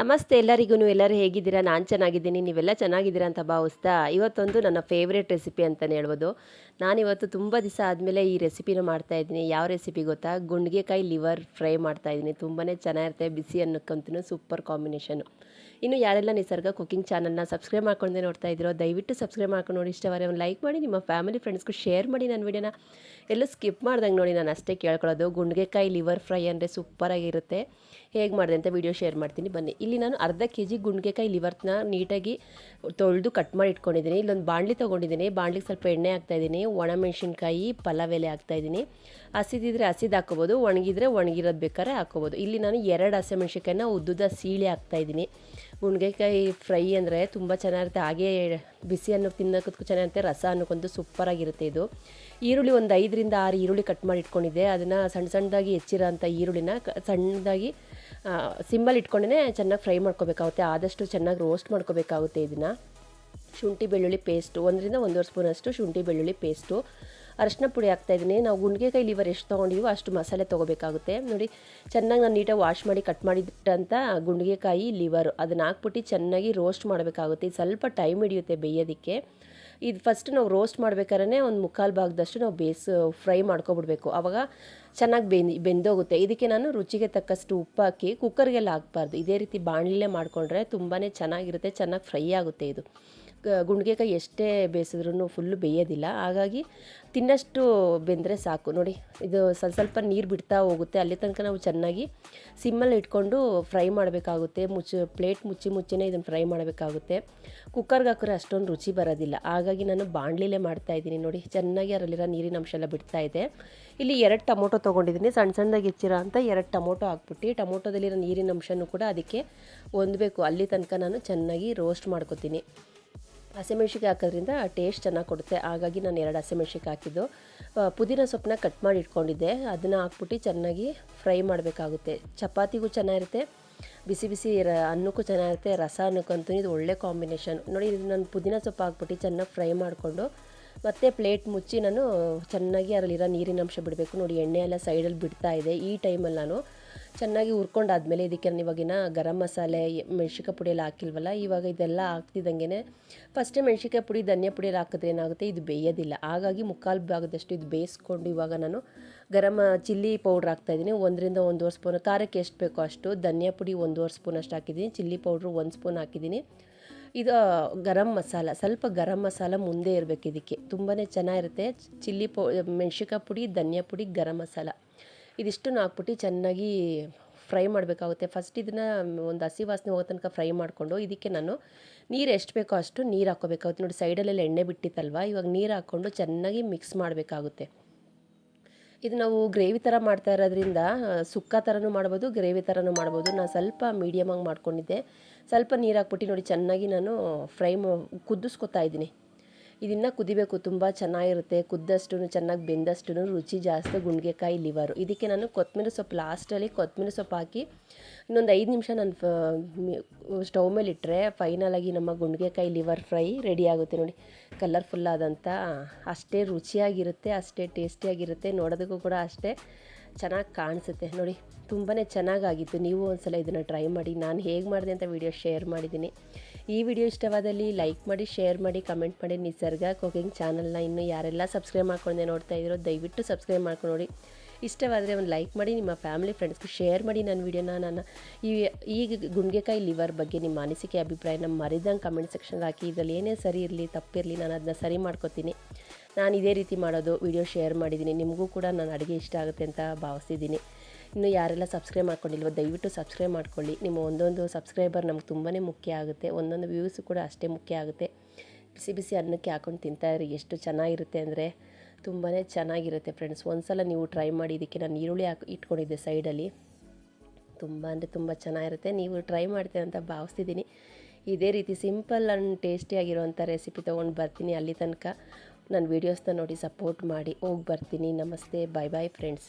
ನಮಸ್ತೆ ಎಲ್ಲರಿಗೂ ಎಲ್ಲರೂ ಹೇಗಿದ್ದೀರಾ? ನಾನು ಚೆನ್ನಾಗಿದ್ದೀನಿ, ನೀವೆಲ್ಲ ಚೆನ್ನಾಗಿದ್ದೀರಾ ಅಂತ ಭಾವಿಸ್ತಾ ಇವತ್ತೊಂದು ನನ್ನ ಫೇವ್ರೇಟ್ ರೆಸಿಪಿ ಅಂತಲೇ ಹೇಳ್ಬೋದು. ನಾನಿವತ್ತು ತುಂಬ ದಿವಸ ಆದಮೇಲೆ ಈ ರೆಸಿಪಿನ ಮಾಡ್ತಾಯಿದ್ದೀನಿ ಯಾವ ರೆಸಿಪಿ ಗೊತ್ತಾ? ಗುಂಡ್ಗೆಕಾಯಿ ಲಿವರ್ ಫ್ರೈ ಮಾಡ್ತಾಯಿದ್ದೀನಿ ತುಂಬಾ ಚೆನ್ನಾಗಿರುತ್ತೆ, ಬಿಸಿ ಅನ್ನಕ್ಕಂತೂ ಸೂಪರ್ ಕಾಂಬಿನೇಷನು ಇನ್ನು ಯಾರೆಲ್ಲ ನಿಸರ್ಗ ಕುಕಿಂಗ್ ಚಾನಲ್ನ ಸಬ್ಸ್ಕ್ರೈಬ್ ಮಾಡ್ಕೊಂಡೆ ನೋಡ್ತಾ ಇದ್ದೀರೋ, ದಯವಿಟ್ಟು ಸಬ್ಸ್ಕ್ರೈಬ್ ಮಾಡ್ಕೊಂಡು ನೋಡಿ. ಇಷ್ಟವರೆ ಒಂದು ಲೈಕ್ ಮಾಡಿ, ನಿಮ್ಮ ಫ್ಯಾಮಿಲಿ ಫ್ರೆಂಡ್ಸ್ಗೂ ಶೇರ್ ಮಾಡಿ ನನ್ನ ವಿಡಿಯೋನ ಎಲ್ಲೂ ಸ್ಕಿಪ್ ಮಾಡ್ದಂಗೆ ನೋಡಿ ನಾನು ಅಷ್ಟೇ ಕೇಳ್ಕೊಳ್ಳೋದು. ಗುಂಡಿಗೆಕಾಯಿ ಲಿವರ್ ಫ್ರೈ ಅಂದರೆ ಸೂಪರಾಗಿರುತ್ತೆ ಹೇಗೆ ಮಾಡಿದೆ ಅಂತ ವಿಡಿಯೋ ಶೇರ್ ಮಾಡ್ತೀನಿ. ಬನ್ನಿ. ಇಲ್ಲಿ ನಾನು ಅರ್ಧ ಕೆ ಜಿ ಗುಂಡ್ಗೆಕಾಯಿ ಲಿವರ್ನ ನೀಟಾಗಿ ತೊಳೆದು ಕಟ್ ಮಾಡಿ ಇಟ್ಕೊಂಡಿದ್ದೀನಿ. ಇಲ್ಲೊಂದು ಬಾಣಲಿ ತೊಗೊಂಡಿದ್ದೀನಿ. ಬಾಣಲಿಗೆ ಸ್ವಲ್ಪ ಎಣ್ಣೆ ಹಾಕ್ತಾಯಿದ್ದೀನಿ ಒಣಮೆಣಸಿನ್ಕಾಯಿ ಪಲಾವ್ ಎಲೆ ಹಾಕ್ತಾಯಿದ್ದೀನಿ ಹಸಿದಿದ್ರೆ ಹಸಿದು ಹಾಕೋಬೋದು ಒಣಗಿದ್ರೆ ಒಣಗಿರೋದು ಬೇಕಾದ್ರೆ ಹಾಕೋಬೋದು ಇಲ್ಲಿ ನಾನು ಎರಡು ಹಸಿಮೆಣ್ಸಿನ್ಕಾಯಿನ ಉದ್ದುದ ಸೀಳೆ ಹಾಕ್ತಾಯಿದ್ದೀನಿ ಗುಂಡ್ಗೆಕಾಯಿ ಫ್ರೈ ಅಂದರೆ ತುಂಬ ಚೆನ್ನಾಗಿರುತ್ತೆ. ಹಾಗೆ ಬಿಸಿ ಅನ್ನ ತಿನ್ನೋಕ್ಕೂ ಚೆನ್ನಾಗಿರುತ್ತೆ. ರಸ ಅನ್ನೋಕ್ಕಂತೂ ಸೂಪರಾಗಿರುತ್ತೆ ಇದು. ಈರುಳ್ಳಿ ಒಂದು ಐದರಿಂದ ಆರು ಈರುಳ್ಳಿ ಕಟ್ ಮಾಡಿ ಇಟ್ಕೊಂಡಿದ್ದೆ. ಅದನ್ನು ಸಣ್ಣ ಸಣ್ಣದಾಗಿ ಹೆಚ್ಚಿರೋ ಅಂಥ ಈರುಳ್ಳಿನ ಸಣ್ಣದಾಗಿ ಸಿಂಬಲ್ ಇಟ್ಕೊಂಡೇ ಚೆನ್ನಾಗಿ ಫ್ರೈ ಮಾಡ್ಕೋಬೇಕಾಗುತ್ತೆ. ಆದಷ್ಟು ಚೆನ್ನಾಗಿ ರೋಸ್ಟ್ ಮಾಡ್ಕೋಬೇಕಾಗುತ್ತೆ ಇದನ್ನು. ಶುಂಠಿ, ಬೆಳ್ಳುಳ್ಳಿ ಪೇಸ್ಟು ಒಂದರಿಂದ ಒಂದೂವರೆ ಸ್ಪೂನಷ್ಟು ಶುಂಠಿ, ಬೆಳ್ಳುಳ್ಳಿ ಪೇಸ್ಟು ಅರಶಿನ ಪುಡಿ ಹಾಕ್ತಾಯಿದ್ದೀನಿ ನಾವು ಗುಂಡಿಗೆಕಾಯಿ ಲಿವರ್ ಎಷ್ಟು ತೊಗೊಂಡಿವೋ ಅಷ್ಟು ಮಸಾಲೆ ತೊಗೋಬೇಕಾಗುತ್ತೆ. ನೋಡಿ, ಚೆನ್ನಾಗಿ ನಾನು ನೀಟಾಗಿ ವಾಶ್ ಮಾಡಿ ಕಟ್ ಮಾಡಿಟ್ಟಂಥ ಗುಂಡಿಗೆಕಾಯಿ ಲಿವರು ಅದನ್ನ ಹಾಕ್ಬಿಟ್ಟು ಚೆನ್ನಾಗಿ ರೋಸ್ಟ್ ಮಾಡಬೇಕಾಗುತ್ತೆ. ಸ್ವಲ್ಪ ಟೈಮ್ ಹಿಡಿಯುತ್ತೆ ಬೇಯೋದಕ್ಕೆ. ಇದು ಫಸ್ಟ್ ನಾವು ರೋಸ್ಟ್ ಮಾಡ್ಬೇಕಾದ್ರೆ ಒಂದು ಮುಕ್ಕಾಲು ಭಾಗದಷ್ಟು ನಾವು ಬೇಸ್ ಫ್ರೈ ಮಾಡ್ಕೊಬಿಡ್ಬೇಕು. ಆವಾಗ ಚೆನ್ನಾಗಿ ಬೆಂದು, ಬೆಂದೋಗುತ್ತೆ. ಇದಕ್ಕೆ ನಾನು ರುಚಿಗೆ ತಕ್ಕಷ್ಟು ಉಪ್ಪು ಹಾಕಿ ಕುಕ್ಕರ್ಗೆಲ್ಲ ಹಾಕ್ಬಾರ್ದು. ಇದೇ ರೀತಿ ಬಾಣಲೆ ಮಾಡಿಕೊಂಡ್ರೆ ತುಂಬಾ ಚೆನ್ನಾಗಿರುತ್ತೆ, ಚೆನ್ನಾಗಿ ಫ್ರೈ ಆಗುತ್ತೆ ಇದು. ಗುಂಡ್ಗೆಕಾಯಿ ಎಷ್ಟೇ ಬೇಯಿಸಿದ್ರೂ ಫುಲ್ಲು ಬೇಯೋದಿಲ್ಲ. ಹಾಗಾಗಿ ತಿನ್ನಷ್ಟು ಬೆಂದರೆ ಸಾಕು. ನೋಡಿ, ಇದು ಸ್ವಲ್ಪ ಸ್ವಲ್ಪ ನೀರು ಬಿಡ್ತಾ ಹೋಗುತ್ತೆ. ಅಲ್ಲಿ ತನಕ ನಾವು ಚೆನ್ನಾಗಿ ಸಿಮ್ಮಲ್ಲಿ ಇಟ್ಕೊಂಡು ಫ್ರೈ ಮಾಡಬೇಕಾಗುತ್ತೆ. ಮುಚ್ಚಿ, ಪ್ಲೇಟ್ ಮುಚ್ಚಿ ಮುಚ್ಚಿನೇ ಇದನ್ನು ಫ್ರೈ ಮಾಡಬೇಕಾಗುತ್ತೆ. ಕುಕ್ಕರ್ಗೆ ಹಾಕಿದ್ರೆ ಅಷ್ಟೊಂದು ರುಚಿ ಬರೋದಿಲ್ಲ. ಹಾಗಾಗಿ ನಾನು ಬಾಣಲಿಲೇ ಮಾಡ್ತಾಯಿದ್ದೀನಿ ನೋಡಿ, ಚೆನ್ನಾಗಿ ಅದರಲ್ಲಿರೋ ನೀರಿನ ಅಂಶ ಎಲ್ಲ ಬಿಡ್ತಾ ಇದೆ. ಇಲ್ಲಿ ಎರಡು ಟೊಮೊಟೊ ತೊಗೊಂಡಿದ್ದೀನಿ. ಸಣ್ಣ ಸಣ್ಣದಾಗಿ ಹೆಚ್ಚಿರೋ ಅಂತ ಎರಡು ಟೊಮೊಟೊ ಹಾಕ್ಬಿಟ್ಟು ಟೊಮೊಟೊದಲ್ಲಿರೋ ನೀರಿನ ಅಂಶನೂ ಕೂಡ ಅದಕ್ಕೆ ಹೊಂದಬೇಕು. ಅಲ್ಲಿ ತನಕ ನಾನು ಚೆನ್ನಾಗಿ ರೋಸ್ಟ್ ಮಾಡ್ಕೊತೀನಿ. ಹಸಿಮೆಣ್ಸಿಕಾಯಿ ಹಾಕೋದ್ರಿಂದ ಟೇಸ್ಟ್ ಚೆನ್ನಾಗಿ ಕೊಡುತ್ತೆ. ಹಾಗಾಗಿ ನಾನು ಎರಡು ಹಸಿಮೆಣ್ಸಿಕಾಯಿ ಹಾಕಿದ್ದು. ಪುದೀನ ಸೊಪ್ಪನ್ನ ಕಟ್ ಮಾಡಿ ಇಟ್ಕೊಂಡಿದ್ದೆ. ಅದನ್ನು ಹಾಕ್ಬಿಟ್ಟು ಚೆನ್ನಾಗಿ ಫ್ರೈ ಮಾಡಬೇಕಾಗುತ್ತೆ. ಚಪಾತಿಗೂ ಚೆನ್ನಾಗಿರುತ್ತೆ. ಬಿಸಿ ಬಿಸಿ ರ, ಅನ್ನಕ್ಕೂ ಚೆನ್ನಾಗಿರುತ್ತೆ. ರಸ ಅನ್ನಕ್ಕಂತೂ ಇದು ಒಳ್ಳೆ ಕಾಂಬಿನೇಷನ್ ನೋಡಿ, ಇದು ನಾನು ಪುದೀನ ಸೊಪ್ಪು ಹಾಕ್ಬಿಟ್ಟು ಚೆನ್ನಾಗಿ ಫ್ರೈ ಮಾಡಿಕೊಂಡು ಮತ್ತೆ ಪ್ಲೇಟ್ ಮುಚ್ಚಿ ನಾನು ಚೆನ್ನಾಗಿ ಅದರಲ್ಲಿರೋ ನೀರಿನ ಅಂಶ ಬಿಡಬೇಕು. ನೋಡಿ, ಎಣ್ಣೆ ಎಲ್ಲ ಸೈಡಲ್ಲಿ ಬಿಡ್ತಾ ಇದೆ. ಈ ಟೈಮಲ್ಲಿ ನಾನು ಚೆನ್ನಾಗಿ ಹುರ್ಕೊಂಡಾದ್ಮೇಲೆ ಇದಕ್ಕೆ ನಾನು ಇವಾಗಿನ ಗರಂ ಮಸಾಲೆ ಮೆಣ್ಸಿಕಾಯಿ ಪುಡಿ ಹಾಕಿಲ್ವಲ್ಲ, ಇವಾಗ ಇದೆಲ್ಲ ಹಾಕ್ತಿದ್ದಂಗೆ ಫಸ್ಟೇ ಮೆಣ್ಸಿಕಾಯಿ ಪುಡಿ, ಧನಿಯಾ ಪುಡಿ ಎಲ್ಲ ಹಾಕಿದ್ರೆ ಏನಾಗುತ್ತೆ? ಇದು ಬೇಯೋದಿಲ್ಲ. ಹಾಗಾಗಿ ಮುಕ್ಕಾಲು ಭಾಗದಷ್ಟು ಇದು ಬೇಯಿಸ್ಕೊಂಡು ಇವಾಗ ನಾನು ಗರಂ ಚಿಲ್ಲಿ ಪೌಡ್ರ್ ಹಾಕ್ತಾಯಿದ್ದೀನಿ ಒಂದರಿಂದ ಒಂದೂವರೆ ಸ್ಪೂನ್ ಖಾರಕ್ಕೆ ಎಷ್ಟು ಬೇಕೋ ಅಷ್ಟು. ಧನಿಯಾ ಪುಡಿ ಒಂದೂವರೆ ಸ್ಪೂನ್ ಅಷ್ಟು ಹಾಕಿದ್ದೀನಿ. ಚಿಲ್ಲಿ ಪೌಡ್ರು ಒಂದು ಸ್ಪೂನ್ ಹಾಕಿದ್ದೀನಿ. ಇದು ಗರಂ ಮಸಾಲ. ಸ್ವಲ್ಪ ಗರಂ ಮಸಾಲ ಮುಂದೆ ಇರಬೇಕು ಇದಕ್ಕೆ. ತುಂಬಾ ಚೆನ್ನಾಗಿರುತ್ತೆ. ಚಿಲ್ಲಿ ಪೌ ಮೆಣ್ಸಿಕಾಯಿ ಪುಡಿ, ಧನಿಯಾ ಪುಡಿ, ಗರಂ ಮಸಾಲ. ಇದಿಷ್ಟನ್ನು ಹಾಕ್ಬಿಟ್ಟು ಚೆನ್ನಾಗಿ ಫ್ರೈ ಮಾಡಬೇಕಾಗುತ್ತೆ. ಫಸ್ಟ್ ಇದನ್ನು ಒಂದು ಹಸಿ ವಾಸನೆ ಹೋಗೋ ತನಕ ಫ್ರೈ ಮಾಡಿಕೊಂಡು ಇದಕ್ಕೆ ನಾನು ನೀರು ಎಷ್ಟು ಬೇಕೋ ಅಷ್ಟು ನೀರು ಹಾಕೋಬೇಕಾಗುತ್ತೆ ನೋಡಿ ಸೈಡಲ್ಲೆಲ್ಲ ಎಣ್ಣೆ ಬಿಟ್ಟಿತ್ತಲ್ವ? ಇವಾಗ ನೀರು ಹಾಕ್ಕೊಂಡು ಚೆನ್ನಾಗಿ ಮಿಕ್ಸ್ ಮಾಡಬೇಕಾಗುತ್ತೆ. ಇದು ನಾವು ಗ್ರೇವಿ ಥರ ಮಾಡ್ತಾ ಇರೋದ್ರಿಂದ, ಸುಕ್ಕ ಥರನೂ ಮಾಡ್ಬೋದು, ಗ್ರೇವಿ ಥರನೂ ಮಾಡ್ಬೋದು. ನಾನು ಸ್ವಲ್ಪ ಮೀಡಿಯಮಾಗಿ ಮಾಡ್ಕೊಂಡಿದ್ದೆ. ಸ್ವಲ್ಪ ನೀರು ಹಾಕ್ಬಿಟ್ಟು ನೋಡಿ, ಚೆನ್ನಾಗಿ ನಾನು ಫ್ರೈ ಕುದಿಸ್ಕೊತಾ ಇದ್ದೀನಿ. ಇದನ್ನು ಕುದಿಬೇಕು, ತುಂಬ ಚೆನ್ನಾಗಿರುತ್ತೆ. ಕುದ್ದಷ್ಟು ಚೆನ್ನಾಗಿ ಬೆಂದಷ್ಟು ರುಚಿ ಜಾಸ್ತಿ ಗುಂಡಿಗೆಕಾಯಿ ಲಿವರು. ಇದಕ್ಕೆ ನಾನು ಕೊತ್ತಂಬರಿ ಸೊಪ್ಪು ಲಾಸ್ಟಲ್ಲಿ ಕೊತ್ತಂಬರಿ ಸೊಪ್ಪು ಹಾಕಿ ಇನ್ನೊಂದು ಐದು ನಿಮಿಷ ನಾನು ಸ್ಟವ್ ಮೇಲೆ ಇಟ್ಟರೆ ಫೈನಲಾಗಿ ನಮ್ಮ ಗುಂಡಿಗೆಕಾಯಿ ಲಿವರ್ ಫ್ರೈ ರೆಡಿ ಆಗುತ್ತೆ ನೋಡಿ. ಕಲರ್ಫುಲ್ ಆದಂಥ ಅಷ್ಟೇ ರುಚಿಯಾಗಿರುತ್ತೆ, ಅಷ್ಟೇ ಟೇಸ್ಟಿಯಾಗಿರುತ್ತೆ ನೋಡೋದಕ್ಕೂ ಕೂಡ ಅಷ್ಟೇ. ಚೆನ್ನಾಗಿ ಕಾಣಿಸುತ್ತೆ. ನೋಡಿ ತುಂಬಾ ಚೆನ್ನಾಗಾಗಿತ್ತು. ನೀವು ಒಂದ್ಸಲ ಇದನ್ನು ಟ್ರೈ ಮಾಡಿ. ನಾನು ಹೇಗೆ ಮಾಡಿದೆ ಅಂತ ವಿಡಿಯೋ ಶೇರ್ ಮಾಡಿದ್ದೀನಿ. ಈ ವಿಡಿಯೋ ಇಷ್ಟವಾದಲ್ಲಿ ಲೈಕ್ ಮಾಡಿ ಶೇರ್ ಮಾಡಿ ಕಮೆಂಟ್ ಮಾಡಿ. ನಿಸರ್ಗ ಕುಕಿಂಗ್ ಚಾನಲ್ನ ಇನ್ನೂ ಯಾರೆಲ್ಲ ಸಬ್ಸ್ಕ್ರೈಬ್ ಮಾಡ್ಕೊಂಡೆ ನೋಡ್ತಾ ಇದ್ದೀರೋ ದಯವಿಟ್ಟು ಸಬ್ಸ್ಕ್ರೈಬ್ ಮಾಡ್ಕೊಂಡು ನೋಡಿ. ಇಷ್ಟವಾದರೆ ಒಂದು ಲೈಕ್ ಮಾಡಿ, ನಿಮ್ಮ ಫ್ಯಾಮಿಲಿ ಫ್ರೆಂಡ್ಸ್ಗೆ ಶೇರ್ ಮಾಡಿ ನನ್ನ ವಿಡಿಯೋನ ನಾನು ಈ ಈಗ ಗುಂಡ್ಗೆಕಾಯಿ ಲಿವರ್ ಬಗ್ಗೆ ನಿಮ್ಮ ಅನಿಸಿಕೆ, ಅಭಿಪ್ರಾಯನ ಮರಿದಂಗೆ ಕಮೆಂಟ್ ಸೆಕ್ಷನ್ಗೆ ಹಾಕಿ. ಇದರಲ್ಲಿ ಏನೇ ಸರಿ ಇರಲಿ, ತಪ್ಪಿರಲಿ, ನಾನು ಅದನ್ನ ಸರಿ ಮಾಡ್ಕೊತೀನಿ. ನಾನು ಇದೇ ರೀತಿ ಮಾಡೋದು ವಿಡಿಯೋ ಶೇರ್ ಮಾಡಿದ್ದೀನಿ. ನಿಮಗೂ ಕೂಡ ನಾನು ಅಡುಗೆ ಇಷ್ಟ ಆಗುತ್ತೆ ಅಂತ ಭಾವಿಸ್ತಿದ್ದೀನಿ. ಇನ್ನು ಯಾರೆಲ್ಲ ಸಬ್ಸ್ಕ್ರೈಬ್ ಮಾಡ್ಕೊಂಡಿಲ್ವೋ, ದಯವಿಟ್ಟು ಸಬ್ಸ್ಕ್ರೈಬ್ ಮಾಡ್ಕೊಳ್ಳಿ. ನಿಮ್ಮ ಒಂದೊಂದು ಸಬ್ಸ್ಕ್ರೈಬರ್ ನಮ್ಗೆ ತುಂಬಾ ಮುಖ್ಯ ಆಗುತ್ತೆ. ಒಂದೊಂದು ವ್ಯೂಸ್ ಕೂಡ ಅಷ್ಟೇ ಮುಖ್ಯ ಆಗುತ್ತೆ. ಬಿಸಿ ಬಿಸಿ ಅನ್ನಕ್ಕೆ ಹಾಕೊಂಡು ತಿಂತಾಯಿರಿ ಎಷ್ಟು ಚೆನ್ನಾಗಿರುತ್ತೆ ಅಂದರೆ ತುಂಬಾ ಚೆನ್ನಾಗಿರುತ್ತೆ ಫ್ರೆಂಡ್ಸ್ ಒಂದ್ಸಲ ನೀವು ಟ್ರೈ ಮಾಡಿ, ಇದಕ್ಕೆ ನಾನು ಈರುಳ್ಳಿ ಹಾಕಿ ಇಟ್ಕೊಂಡಿದ್ದೆ ಸೈಡಲ್ಲಿ ತುಂಬ ಅಂದರೆ ತುಂಬ ಚೆನ್ನಾಗಿರುತ್ತೆ. ನೀವು ಟ್ರೈ ಮಾಡ್ತೀರ ಅಂತ ಭಾವಿಸ್ತಿದ್ದೀನಿ. ಇದೇ ರೀತಿ ಸಿಂಪಲ್ ಆ್ಯಂಡ್ ಟೇಸ್ಟಿಯಾಗಿರುವಂಥ ರೆಸಿಪಿ ತೊಗೊಂಡು ಬರ್ತೀನಿ ಅಲ್ಲಿ ತನಕ. ನನ್ನ ವೀಡಿಯೋಸ್ನ ನೋಡಿ ಸಪೋರ್ಟ್ ಮಾಡಿ ಹೋಗಿ ಬರ್ತೀನಿ. ನಮಸ್ತೆ. ಬಾಯ್ ಬಾಯ್ ಫ್ರೆಂಡ್ಸ್